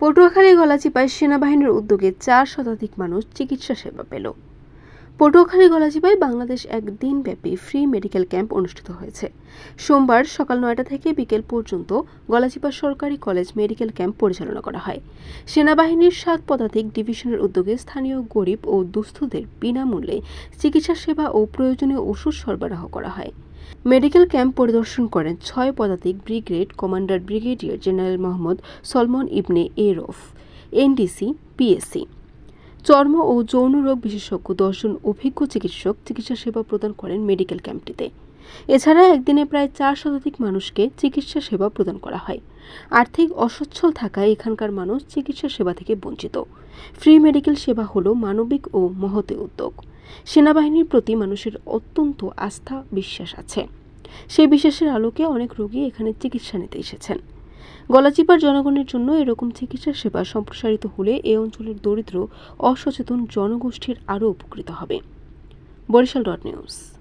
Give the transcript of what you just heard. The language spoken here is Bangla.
পটুয়াখালী গলাচিপায় সেনাবাহিনীর উদ্যোগে চার শতাধিক মানুষ চিকিৎসা সেবা পেল। পটুয়াখালী গলাচিপায় বাংলাদেশ এক দিনব্যাপী ফ্রি মেডিকেল ক্যাম্প অনুষ্ঠিত হয়েছে। সোমবার সকাল নয়টা থেকে বিকেল পর্যন্ত গলাচিপা সরকারি কলেজ মেডিকেল ক্যাম্প পরিচালনা করা হয়। সেনাবাহিনীর সাত পদাতিক ডিভিশনের উদ্যোগে স্থানীয় গরিব ও দুস্থদের বিনামূল্যে চিকিৎসা সেবা ও প্রয়োজনীয় ওষুধ সরবরাহ করা হয়। মেডিকেল ক্যাম্প পরিদর্শন করেন ছয় পদাতিক brigade commander brigadier general Mohammad Salman Ibne এরফ, NDC, PSC. চর্ম ও যৌন রোগ বিশেষজ্ঞ দশজন অভিজ্ঞ চিকিৎসক চিকিৎসা সেবা প্রদান করেন মেডিকেল ক্যাম্পটিতে। এছাড়া একদিনে প্রায় চার শতাধিক মানুষকে চিকিৎসা সেবা প্রদান করা হয়। আর্থিক অসচ্ছল থাকায় এখানকার মানুষ চিকিৎসা সেবা থেকে বঞ্চিত। ফ্রি মেডিকেল সেবা হলো মানবিক ও মহতে উদ্যোগ। সেনাবাহিনীর প্রতি মানুষের অত্যন্ত আস্থা, বিশ্বাস আছে। সেই বিশ্বাসের আলোকে অনেক রোগী এখানে চিকিৎসা নিতে এসেছেন। গলাচিপার জনগণের জন্য এরকম চিকিৎসা সেবা সম্প্রসারিত হলে এ অঞ্চলের দরিদ্র, অসচেতন জনগোষ্ঠীর আরও উপকৃত হবে। Barishal dot news.